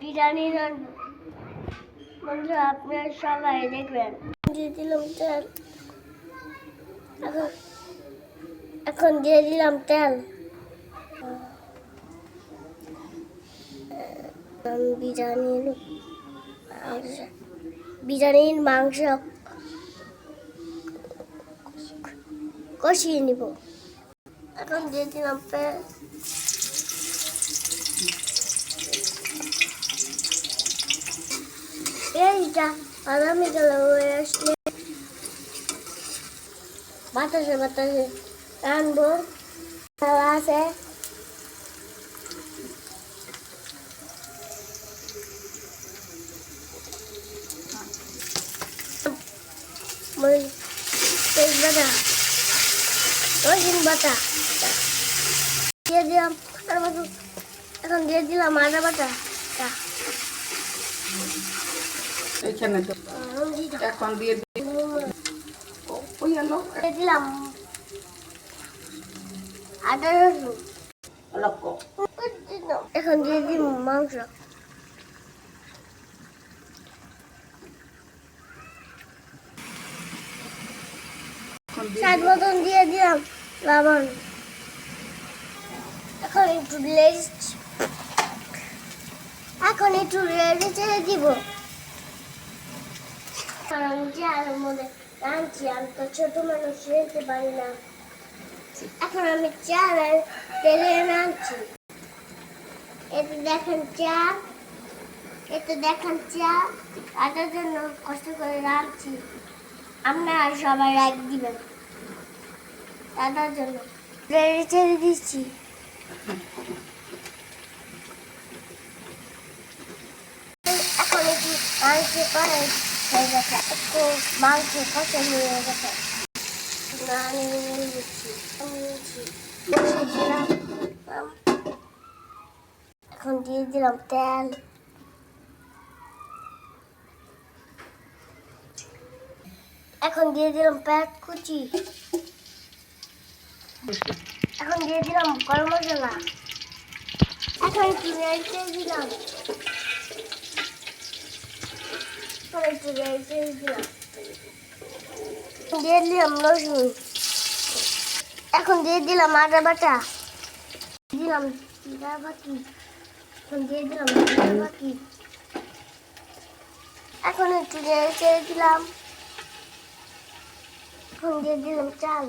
বিরিয়ানি তেল। এখন এখন দিয়ে দিলাম তেল। বিরিয়ানির বিরিয়ানির মাংস কষিয়ে নিব। এখন দিয়ে দিলাম পেঁয়াজ পেঁয়াজটা আগামী কালে হয়ে আসলে বাতাসে বাতাসে রানবো তাওয়া আছে মরিচ তেজপাতা রসুন বাটা দিয়ে দিলাম আর মতো এখন দিয়ে দিলাম আদা বাটা টা। এখানে তো। এখন দিয়ে ওই আলো। দিলাম আদা রসুন। লক্ষ্য এখন দিয়ে দিই মাংস। স্বাদ মতন দিয়ে দিলাম লবণ। এখন একটু লেস্ট এখন একটু রেডি ছেড়ে দিব। আমি চালের মধ্যে রাঁধছি আমি তো ছোট মানুষ রেখে পারি না। এখন আমি চাল আর তেলে রাঁধছি এতে দেখেন চাল এতে দেখেন চাল তাদের জন্য কষ্ট করে রাঁধছি আপনারা সবাই রাখ দিবেন। দাদার জন্য। ছেড়ে দিচ্ছি। এখন একটু মাংস করে হয়ে গেছে একটু মাংস কষে নিয়ে গেছে না আমি নিয়ে নিচ্ছি আমি নিচ্ছি বসিয়ে দিলাম এখন দিয়ে দিলাম তেল এখন দিয়ে দিলাম পেঁয়াজ কুচি। এখন দিয়ে দিলাম গরম মশলা। এখন একটু দিলাম এখন একটু নেড়ে দিলাম দিয়ে দিলাম রসুন। এখন দিয়ে দিলাম আদা বাটা। দিলাম জিরা বাটি। এখন দিয়ে দিলাম জিরা বাটি। এখন একটু নেড়ে দিলাম। এখন দিয়ে দিলাম চাল।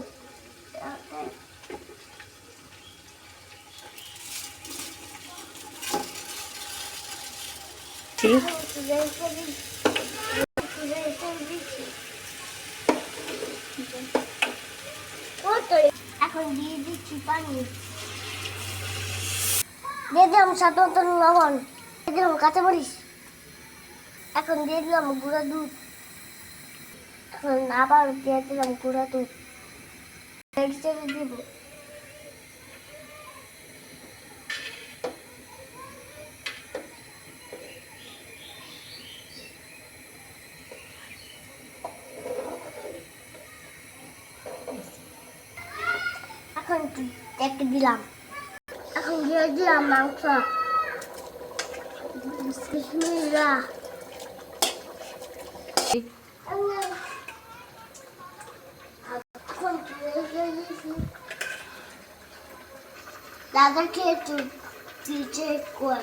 ঠিক। এখন দিয়ে দিলাম এখন দিয়ে দিলাম গুঁড়া দুধ। এখন আবার দিয়ে দিলাম গুঁড়া দুধ। নেড়ে দিব। এখন একটু দিলাম। এখন দিয়ে দিলাম মাংস। বিসমিল্লাহ। এখন দিয়ে দিয়েছি। দাদাকে কর